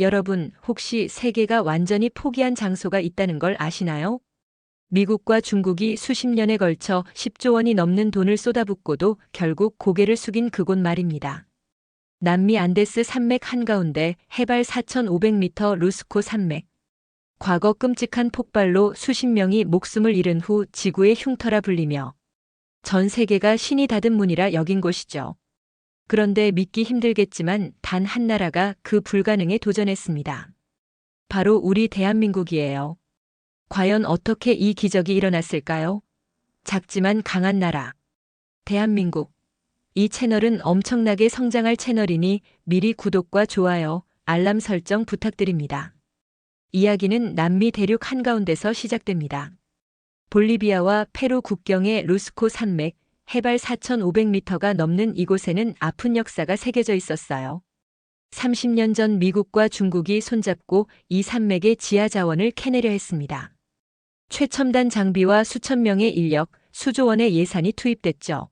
여러분, 혹시 세계가 완전히 포기한 장소가 있다는 걸 아시나요? 미국과 중국이 수십 년에 걸쳐 10조 원이 넘는 돈을 쏟아붓고도 결국 고개를 숙인 그곳 말입니다. 남미 안데스 산맥 한가운데 해발 4,500m 루스코 산맥. 과거 끔찍한 폭발로 수십 명이 목숨을 잃은 후 지구의 흉터라 불리며 전 세계가 신이 닫은 문이라 여긴 곳이죠. 그런데 믿기 힘들겠지만 단 한 나라가 그 불가능에 도전했습니다. 바로 우리 대한민국이에요. 과연 어떻게 이 기적이 일어났을까요? 작지만 강한 나라. 대한민국. 이 채널은 엄청나게 성장할 채널이니 미리 구독과 좋아요, 알람 설정 부탁드립니다. 이야기는 남미 대륙 한가운데서 시작됩니다. 볼리비아와 페루 국경의 루스코 산맥, 해발 4,500m가 넘는 이곳에는 아픈 역사가 새겨져 있었어요. 30년 전 미국과 중국이 손잡고 이 산맥의 지하 자원을 캐내려 했습니다. 최첨단 장비와 수천 명의 인력, 수조 원의 예산이 투입됐죠.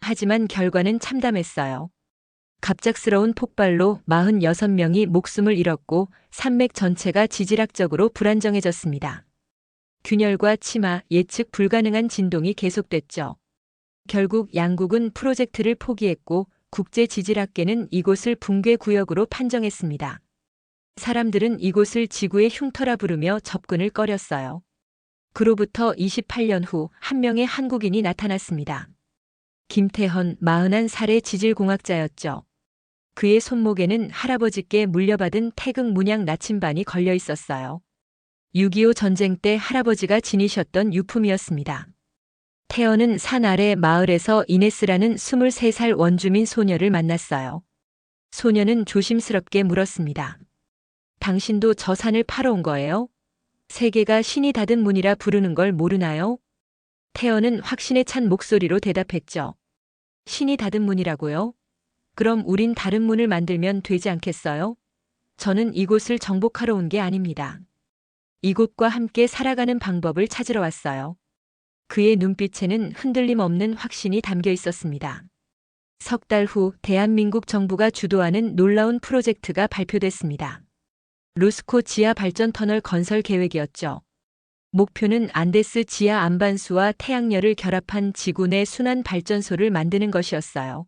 하지만 결과는 참담했어요. 갑작스러운 폭발로 46명이 목숨을 잃었고 산맥 전체가 지질학적으로 불안정해졌습니다. 균열과 치마, 예측 불가능한 진동이 계속됐죠. 결국 양국은 프로젝트를 포기했고 국제 지질학계는 이곳을 붕괴 구역으로 판정했습니다. 사람들은 이곳을 지구의 흉터라 부르며 접근을 꺼렸어요. 그로부터 28년 후 한 명의 한국인이 나타났습니다. 김태헌 41살의 지질공학자였죠. 그의 손목에는 할아버지께 물려받은 태극 문양 나침반이 걸려 있었어요. 6.25 전쟁 때 할아버지가 지니셨던 유품이었습니다. 태연은 산 아래 마을에서 이네스라는 23살 원주민 소녀를 만났어요. 소녀는 조심스럽게 물었습니다. 당신도 저 산을 파러 온 거예요? 세계가 신이 닫은 문이라 부르는 걸 모르나요? 태연은 확신에 찬 목소리로 대답했죠. 신이 닫은 문이라고요? 그럼 우린 다른 문을 만들면 되지 않겠어요? 저는 이곳을 정복하러 온 게 아닙니다. 이곳과 함께 살아가는 방법을 찾으러 왔어요. 그의 눈빛에는 흔들림 없는 확신이 담겨 있었습니다. 석 달 후 대한민국 정부가 주도하는 놀라운 프로젝트가 발표됐습니다. 루스코 지하 발전 터널 건설 계획이었죠. 목표는 안데스 지하 안반수와 태양열을 결합한 지구 내 순환 발전소를 만드는 것이었어요.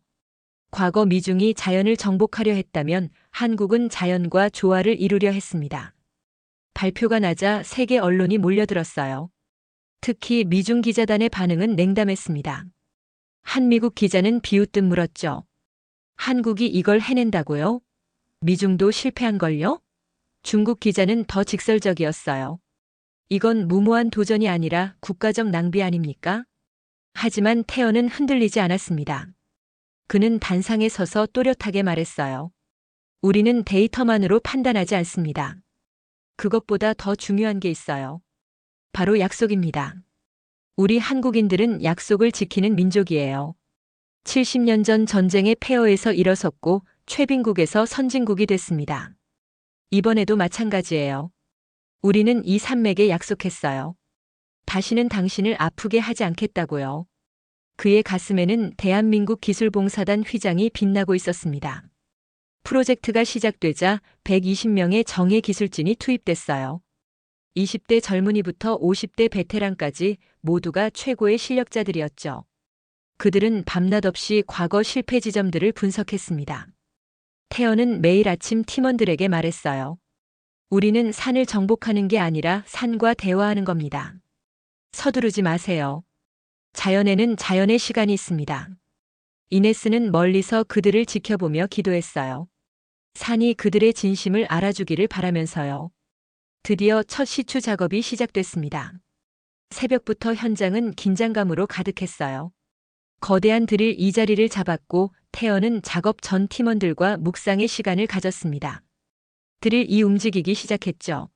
과거 미중이 자연을 정복하려 했다면 한국은 자연과 조화를 이루려 했습니다. 발표가 나자 세계 언론이 몰려들었어요. 특히 미중 기자단의 반응은 냉담했습니다. 한 미국 기자는 비웃듯 물었죠. 한국이 이걸 해낸다고요? 미중도 실패한 걸요? 중국 기자는 더 직설적이었어요. 이건 무모한 도전이 아니라 국가적 낭비 아닙니까? 하지만 태연은 흔들리지 않았습니다. 그는 단상에 서서 또렷하게 말했어요. 우리는 데이터만으로 판단하지 않습니다. 그것보다 더 중요한 게 있어요. 바로 약속입니다. 우리 한국인들은 약속을 지키는 민족이에요. 70년 전 전쟁의 폐허에서 일어섰고 최빈국에서 선진국이 됐습니다. 이번에도 마찬가지예요. 우리는 이 산맥에 약속했어요. 다시는 당신을 아프게 하지 않겠다고요. 그의 가슴에는 대한민국 기술봉사단 휘장이 빛나고 있었습니다. 프로젝트가 시작되자 120명의 정예 기술진이 투입됐어요. 20대 젊은이부터 50대 베테랑까지 모두가 최고의 실력자들이었죠. 그들은 밤낮 없이 과거 실패 지점들을 분석했습니다. 태연은 매일 아침 팀원들에게 말했어요. 우리는 산을 정복하는 게 아니라 산과 대화하는 겁니다. 서두르지 마세요. 자연에는 자연의 시간이 있습니다. 이네스는 멀리서 그들을 지켜보며 기도했어요. 산이 그들의 진심을 알아주기를 바라면서요. 드디어 첫 시추 작업이 시작됐습니다. 새벽부터 현장은 긴장감으로 가득했어요. 거대한 드릴 이 자리를 잡았고 태연은 작업 전 팀원들과 묵상의 시간을 가졌습니다. 드릴 이 움직이기 시작했죠.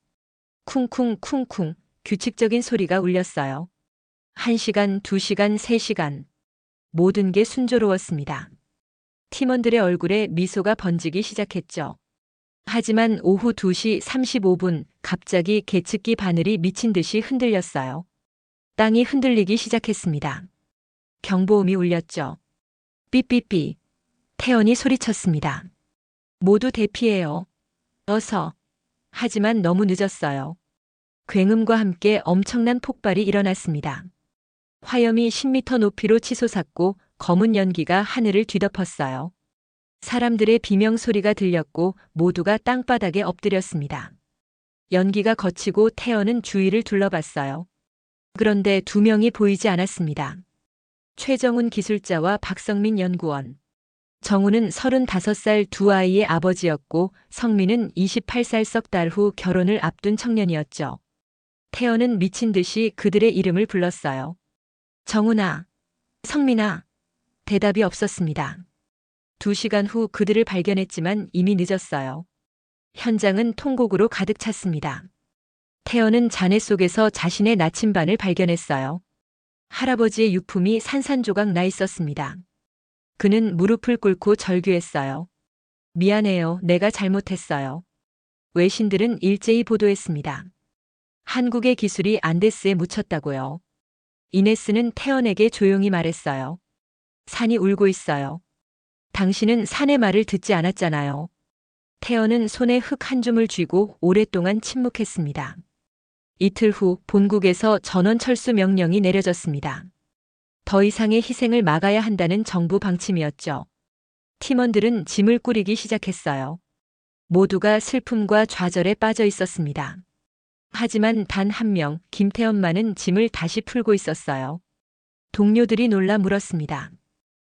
쿵쿵 쿵쿵 규칙적인 소리가 울렸어요. 1시간, 2시간, 3시간. 모든 게 순조로웠습니다. 팀원들의 얼굴에 미소가 번지기 시작했죠. 하지만 오후 2시 35분 갑자기 계측기 바늘이 미친 듯이 흔들렸어요. 땅이 흔들리기 시작했습니다. 경보음이 울렸죠. 삐삐삐. 태연이 소리쳤습니다. 모두 대피해요. 어서. 하지만 너무 늦었어요. 굉음과 함께 엄청난 폭발이 일어났습니다. 화염이 10m 높이로 치솟았고 검은 연기가 하늘을 뒤덮었어요. 사람들의 비명 소리가 들렸고 모두가 땅바닥에 엎드렸습니다. 연기가 거치고 태연은 주위를 둘러봤어요. 그런데 두 명이 보이지 않았습니다. 최정훈 기술자와 박성민 연구원. 정우는 35살 두 아이의 아버지였고 성민은 28살 석 달 후 결혼을 앞둔 청년이었죠. 태연은 미친 듯이 그들의 이름을 불렀어요. 정훈아, 성민아. 대답이 없었습니다. 두 시간 후 그들을 발견했지만 이미 늦었어요. 현장은 통곡으로 가득 찼습니다. 태연은 잔해 속에서 자신의 나침반을 발견했어요. 할아버지의 유품이 산산조각 나 있었습니다. 그는 무릎을 꿇고 절규했어요. 미안해요. 내가 잘못했어요. 외신들은 일제히 보도했습니다. 한국의 기술이 안데스에 묻혔다고요. 이네스는 태연에게 조용히 말했어요. 산이 울고 있어요. 당신은 산의 말을 듣지 않았잖아요. 태연은 손에 흙 한 줌을 쥐고 오랫동안 침묵했습니다. 이틀 후 본국에서 전원 철수 명령이 내려졌습니다. 더 이상의 희생을 막아야 한다는 정부 방침이었죠. 팀원들은 짐을 꾸리기 시작했어요. 모두가 슬픔과 좌절에 빠져 있었습니다. 하지만 단 한 명, 김태연만은 짐을 다시 풀고 있었어요. 동료들이 놀라 물었습니다.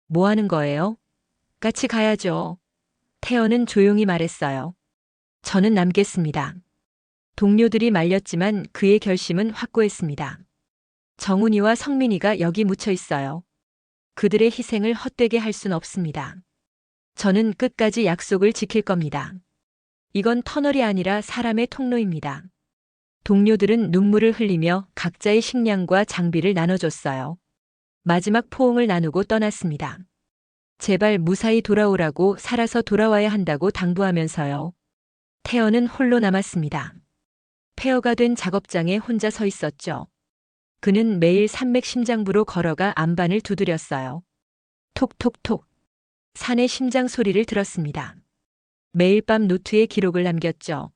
뭐 하는 거예요? 같이 가야죠. 태연은 조용히 말했어요. 저는 남겠습니다. 동료들이 말렸지만 그의 결심은 확고했습니다. 정훈이와 성민이가 여기 묻혀 있어요. 그들의 희생을 헛되게 할 순 없습니다. 저는 끝까지 약속을 지킬 겁니다. 이건 터널이 아니라 사람의 통로입니다. 동료들은 눈물을 흘리며 각자의 식량과 장비를 나눠줬어요. 마지막 포옹을 나누고 떠났습니다. 제발 무사히 돌아오라고 살아서 돌아와야 한다고 당부하면서요. 태연은 홀로 남았습니다. 폐허가 된 작업장에 혼자 서 있었죠. 그는 매일 산맥 심장부로 걸어가 안반을 두드렸어요. 톡톡톡. 산의 심장 소리를 들었습니다. 매일 밤 노트에 기록을 남겼죠.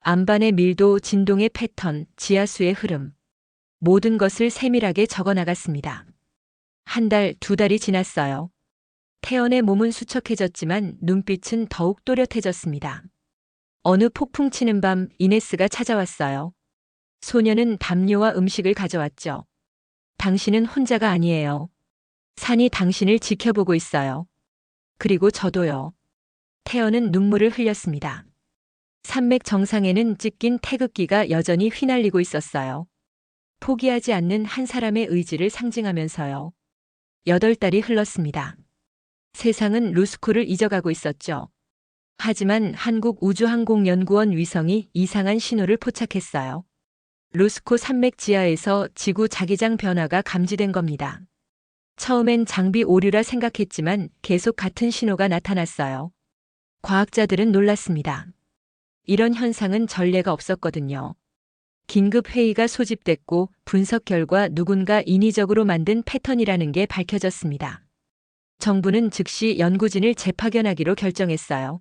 안반의 밀도, 진동의 패턴, 지하수의 흐름. 모든 것을 세밀하게 적어 나갔습니다. 한 달, 두 달이 지났어요. 태연의 몸은 수척해졌지만 눈빛은 더욱 또렷해졌습니다. 어느 폭풍 치는 밤 이네스가 찾아왔어요. 소녀는 담요와 음식을 가져왔죠. 당신은 혼자가 아니에요. 산이 당신을 지켜보고 있어요. 그리고 저도요. 태연은 눈물을 흘렸습니다. 산맥 정상에는 찢긴 태극기가 여전히 휘날리고 있었어요. 포기하지 않는 한 사람의 의지를 상징하면서요. 여덟 달이 흘렀습니다. 세상은 루스코를 잊어가고 있었죠. 하지만 한국우주항공연구원 위성이 이상한 신호를 포착했어요. 루스코 산맥 지하에서 지구 자기장 변화가 감지된 겁니다. 처음엔 장비 오류라 생각했지만 계속 같은 신호가 나타났어요. 과학자들은 놀랐습니다. 이런 현상은 전례가 없었거든요. 긴급 회의가 소집됐고 분석 결과 누군가 인위적으로 만든 패턴이라는 게 밝혀졌습니다. 정부는 즉시 연구진을 재파견하기로 결정했어요.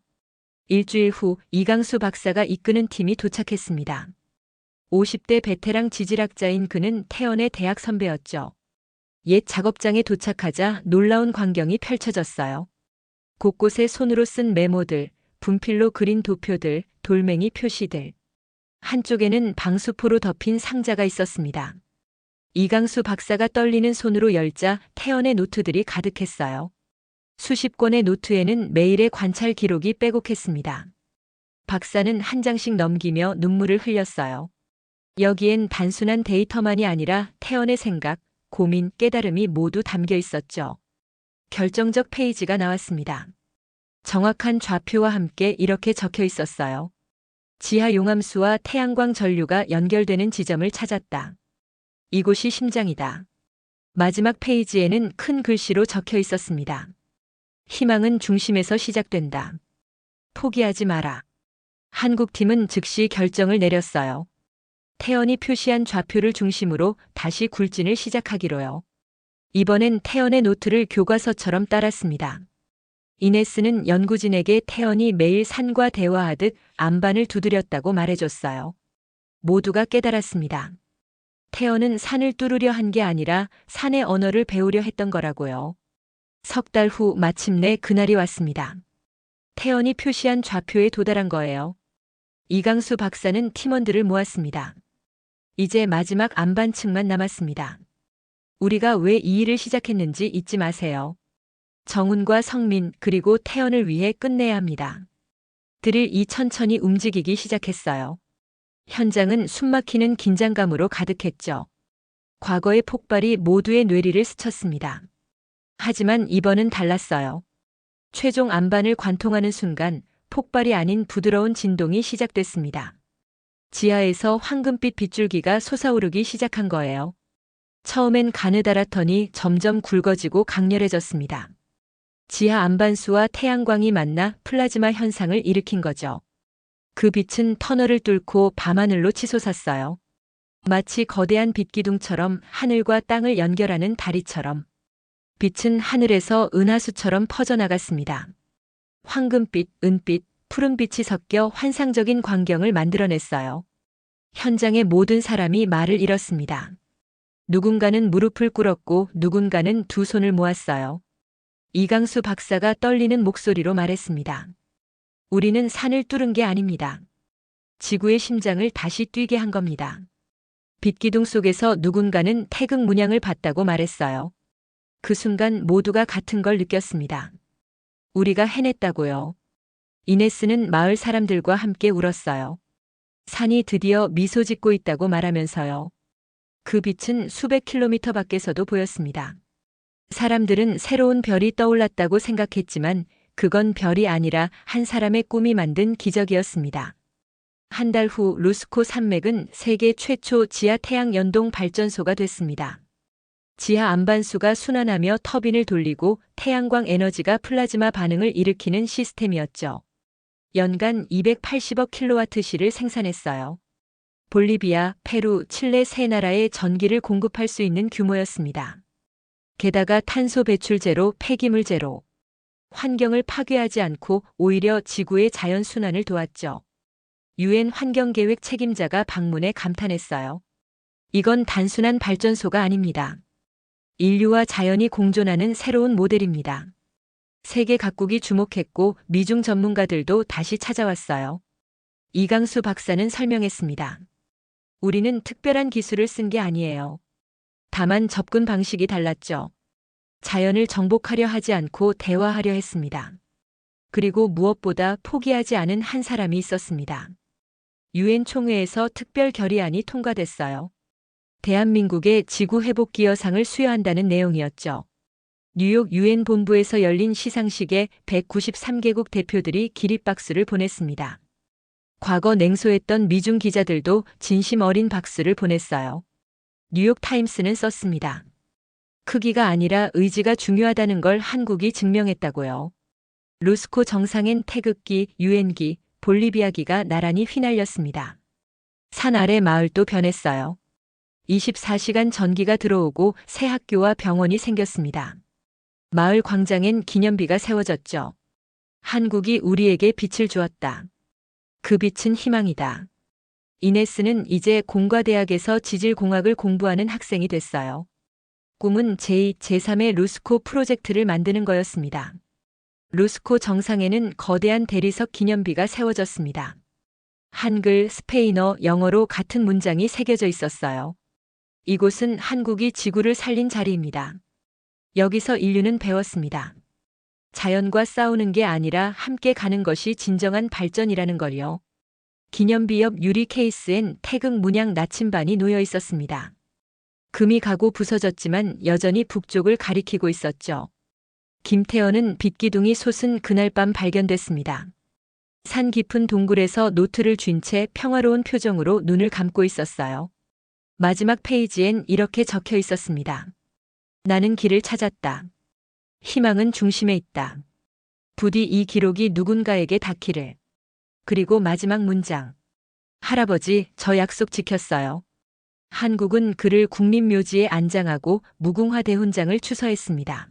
일주일 후 이강수 박사가 이끄는 팀이 도착했습니다. 50대 베테랑 지질학자인 그는 태연의 대학 선배였죠. 옛 작업장에 도착하자 놀라운 광경이 펼쳐졌어요. 곳곳에 손으로 쓴 메모들, 분필로 그린 도표들, 돌멩이 표시들. 한쪽에는 방수포로 덮인 상자가 있었습니다. 이강수 박사가 떨리는 손으로 열자 태연의 노트들이 가득했어요. 수십 권의 노트에는 매일의 관찰 기록이 빼곡했습니다. 박사는 한 장씩 넘기며 눈물을 흘렸어요. 여기엔 단순한 데이터만이 아니라 태연의 생각, 고민, 깨달음이 모두 담겨 있었죠. 결정적 페이지가 나왔습니다. 정확한 좌표와 함께 이렇게 적혀 있었어요. 지하 용암수와 태양광 전류가 연결되는 지점을 찾았다. 이곳이 심장이다. 마지막 페이지에는 큰 글씨로 적혀 있었습니다. 희망은 중심에서 시작된다. 포기하지 마라. 한국팀은 즉시 결정을 내렸어요. 태연이 표시한 좌표를 중심으로 다시 굴진을 시작하기로요. 이번엔 태연의 노트를 교과서처럼 따랐습니다. 이네스는 연구진에게 태연이 매일 산과 대화하듯 안반을 두드렸다고 말해줬어요. 모두가 깨달았습니다. 태연은 산을 뚫으려 한 게 아니라 산의 언어를 배우려 했던 거라고요. 석 달 후 마침내 그날이 왔습니다. 태연이 표시한 좌표에 도달한 거예요. 이강수 박사는 팀원들을 모았습니다. 이제 마지막 안반층만 남았습니다. 우리가 왜 이 일을 시작했는지 잊지 마세요. 정훈과 성민 그리고 태연을 위해 끝내야 합니다. 드릴이 천천히 움직이기 시작했어요. 현장은 숨막히는 긴장감으로 가득했죠. 과거의 폭발이 모두의 뇌리를 스쳤습니다. 하지만 이번은 달랐어요. 최종 안반을 관통하는 순간 폭발이 아닌 부드러운 진동이 시작됐습니다. 지하에서 황금빛 빗줄기가 솟아오르기 시작한 거예요. 처음엔 가느다랗더니 점점 굵어지고 강렬해졌습니다. 지하 안반수와 태양광이 만나 플라즈마 현상을 일으킨 거죠. 그 빛은 터널을 뚫고 밤하늘로 치솟았어요. 마치 거대한 빛기둥처럼 하늘과 땅을 연결하는 다리처럼. 빛은 하늘에서 은하수처럼 퍼져나갔습니다. 황금빛, 은빛, 푸른빛이 섞여 환상적인 광경을 만들어냈어요. 현장의 모든 사람이 말을 잃었습니다. 누군가는 무릎을 꿇었고 누군가는 두 손을 모았어요. 이강수 박사가 떨리는 목소리로 말했습니다. 우리는 산을 뚫은 게 아닙니다. 지구의 심장을 다시 뛰게 한 겁니다. 빛기둥 속에서 누군가는 태극 문양을 봤다고 말했어요. 그 순간 모두가 같은 걸 느꼈습니다. 우리가 해냈다고요. 이네스는 마을 사람들과 함께 울었어요. 산이 드디어 미소 짓고 있다고 말하면서요. 그 빛은 수백 킬로미터 밖에서도 보였습니다. 사람들은 새로운 별이 떠올랐다고 생각했지만 그건 별이 아니라 한 사람의 꿈이 만든 기적이었습니다. 한 달 후 루스코 산맥은 세계 최초 지하 태양 연동 발전소가 됐습니다. 지하 안반수가 순환하며 터빈을 돌리고 태양광 에너지가 플라즈마 반응을 일으키는 시스템이었죠. 연간 280억 킬로와트시를 생산했어요. 볼리비아, 페루, 칠레 세 나라에 전기를 공급할 수 있는 규모였습니다. 게다가 탄소 배출 제로, 폐기물 제로. 환경을 파괴하지 않고 오히려 지구의 자연 순환을 도왔죠. 유엔 환경계획 책임자가 방문해 감탄했어요. 이건 단순한 발전소가 아닙니다. 인류와 자연이 공존하는 새로운 모델입니다. 세계 각국이 주목했고 미중 전문가들도 다시 찾아왔어요. 이강수 박사는 설명했습니다. 우리는 특별한 기술을 쓴 게 아니에요. 다만 접근 방식이 달랐죠. 자연을 정복하려 하지 않고 대화하려 했습니다. 그리고 무엇보다 포기하지 않은 한 사람이 있었습니다. 유엔 총회에서 특별 결의안이 통과됐어요. 대한민국의 지구 회복 기여상을 수여한다는 내용이었죠. 뉴욕 유엔 본부에서 열린 시상식에 193개국 대표들이 기립박수를 보냈습니다. 과거 냉소했던 미중 기자들도 진심 어린 박수를 보냈어요. 뉴욕 타임스는 썼습니다. 크기가 아니라 의지가 중요하다는 걸 한국이 증명했다고요. 루스코 정상엔 태극기, 유엔기, 볼리비아기가 나란히 휘날렸습니다. 산 아래 마을도 변했어요. 24시간 전기가 들어오고 새 학교와 병원이 생겼습니다. 마을 광장엔 기념비가 세워졌죠. 한국이 우리에게 빛을 주었다. 그 빛은 희망이다. 이네스는 이제 공과대학에서 지질공학을 공부하는 학생이 됐어요. 꿈은 제2, 제3의 루스코 프로젝트를 만드는 거였습니다. 루스코 정상에는 거대한 대리석 기념비가 세워졌습니다. 한글, 스페인어, 영어로 같은 문장이 새겨져 있었어요. 이곳은 한국이 지구를 살린 자리입니다. 여기서 인류는 배웠습니다. 자연과 싸우는 게 아니라 함께 가는 것이 진정한 발전이라는 걸요. 기념비 옆 유리 케이스엔 태극 문양 나침반이 놓여 있었습니다. 금이 가고 부서졌지만 여전히 북쪽을 가리키고 있었죠. 김태현은 빛기둥이 솟은 그날 밤 발견됐습니다. 산 깊은 동굴에서 노트를 쥔 채 평화로운 표정으로 눈을 감고 있었어요. 마지막 페이지엔 이렇게 적혀 있었습니다. 나는 길을 찾았다. 희망은 중심에 있다. 부디 이 기록이 누군가에게 닿기를. 그리고 마지막 문장. 할아버지, 저 약속 지켰어요. 한국은 그를 국민묘지에 안장하고 무궁화 대훈장을 추서했습니다.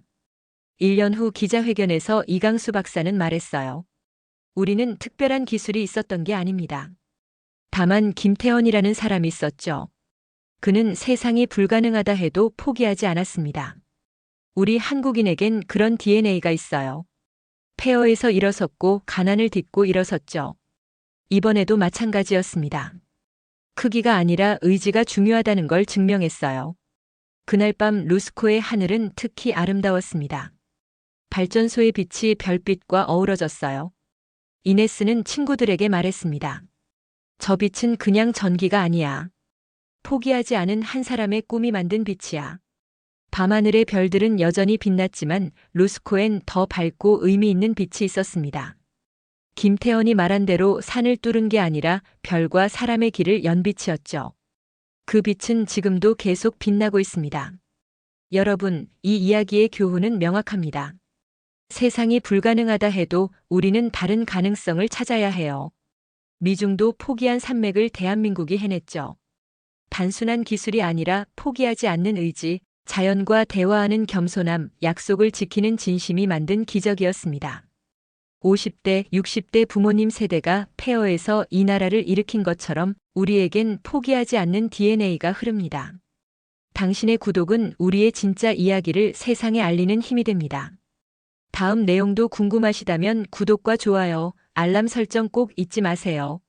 1년 후 기자회견에서 이강수 박사는 말했어요. 우리는 특별한 기술이 있었던 게 아닙니다. 다만 김태원이라는 사람이 있었죠. 그는 세상이 불가능하다 해도 포기하지 않았습니다. 우리 한국인에겐 그런 DNA가 있어요. 폐허에서 일어섰고 가난을 딛고 일어섰죠. 이번에도 마찬가지였습니다. 크기가 아니라 의지가 중요하다는 걸 증명했어요. 그날 밤 루스코의 하늘은 특히 아름다웠습니다. 발전소의 빛이 별빛과 어우러졌어요. 이네스는 친구들에게 말했습니다. 저 빛은 그냥 전기가 아니야. 포기하지 않은 한 사람의 꿈이 만든 빛이야. 밤하늘의 별들은 여전히 빛났지만 루스코엔 더 밝고 의미 있는 빛이 있었습니다. 김태원이 말한 대로 산을 뚫은 게 아니라 별과 사람의 길을 연 빛이었죠. 그 빛은 지금도 계속 빛나고 있습니다. 여러분, 이 이야기의 교훈은 명확합니다. 세상이 불가능하다 해도 우리는 다른 가능성을 찾아야 해요. 미중도 포기한 산맥을 대한민국이 해냈죠. 단순한 기술이 아니라 포기하지 않는 의지, 자연과 대화하는 겸손함, 약속을 지키는 진심이 만든 기적이었습니다. 50대, 60대 부모님 세대가 폐허에서 이 나라를 일으킨 것처럼 우리에겐 포기하지 않는 DNA가 흐릅니다. 당신의 구독은 우리의 진짜 이야기를 세상에 알리는 힘이 됩니다. 다음 내용도 궁금하시다면 구독과 좋아요, 알람 설정 꼭 잊지 마세요.